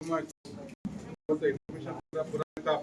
बहुत इन्फॉर्मेशन पूरा पूरा था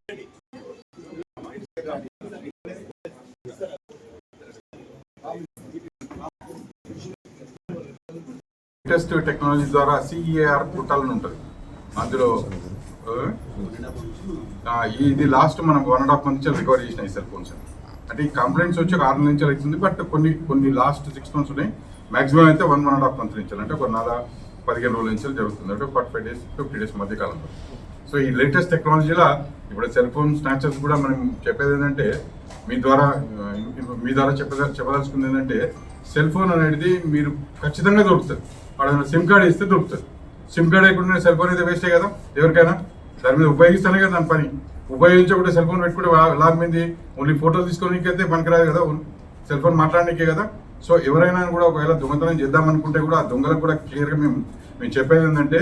Latest technology ద్వారా సిఈఆర్ పోర్టల్ ఉంటుంది. అందులో ఇది లాస్ట్ మనం వన్ అండ్ హాఫ్ మంత్ నుంచి రికవర్ చేసిన సెల్ ఫోన్స్ అంటే ఈ కంప్లైంట్స్ వచ్చి ఒక ఆరు నెలల నుంచి అవుతుంది బట్ కొన్ని కొన్ని లాస్ట్ సిక్స్ మంత్స్ ఉన్నాయి. మాక్సిమం అయితే one one and half month నుంచి అంటే ఒక నెల పదిహేను రోజుల నుంచి జరుగుతుంది. అంటే forty five days fifty days మధ్య కాలంలో సో ఈ లేటెస్ట్ టెక్నాలజీలో ఇప్పుడు సెల్ ఫోన్ స్నాచర్స్ కూడా మనం చెప్పేది ఏంటంటే మీ ద్వారా మీ ద్వారా చెప్పద చెప్పదలుచుకుంది ఏంటంటే సెల్ ఫోన్ అనేది మీరు ఖచ్చితంగా దొరుకుతుంది. వాడు సిమ్ కార్డ్ ఇస్తే దొరుకుతుంది. సిమ్ కార్డ్ లేకుండా సెల్ ఫోన్ అయితే వేస్టే కదా ఎవరికైనా? దాని మీద ఉపయోగిస్తానే కదా దాని పని. ఉపయోగించకుండా సెల్ ఫోన్ పెట్టుకుంటే వా- లాభం ఏంది? ఓన్లీ ఫోటోలు తీసుకోవడానికైతే పనికి పనికిరాదు కదా సెల్ ఫోన్ మాట్లాడడానికే కదా. సో ఎవరైనా కూడా ఒకవేళ దొంగతనం చేద్దామనుకుంటే కూడా ఆ దొంగలకు కూడా క్లియర్గా మేము మేము చెప్పేది ఏంటంటే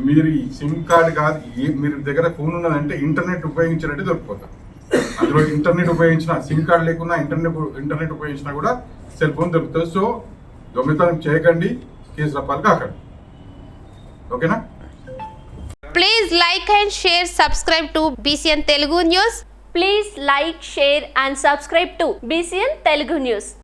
మీరు ఈ సిమ్ కార్డ్ కాదు ఏ- మీరు దగ్గర ఫోన్ ఉన్నదంటే ఇంటర్నెట్ ఉపయోగించినట్టు దొరికిపోతారు అందులో ఇంటర్నెట్ ఉపయోగించిన సిమ్ కార్డ్ లేకున్నా ఇంటర్నెట్ ఇంటర్నెట్ ఉపయోగించినా కూడా సెల్ ఫోన్ దొరుకుతుంది. సో దొంగతనం చేయకండి కేసు రప్పాలు కాకండి. ఓకేనా? Please like and share subscribe to BCN Telugu news please like share and subscribe to BCN Telugu news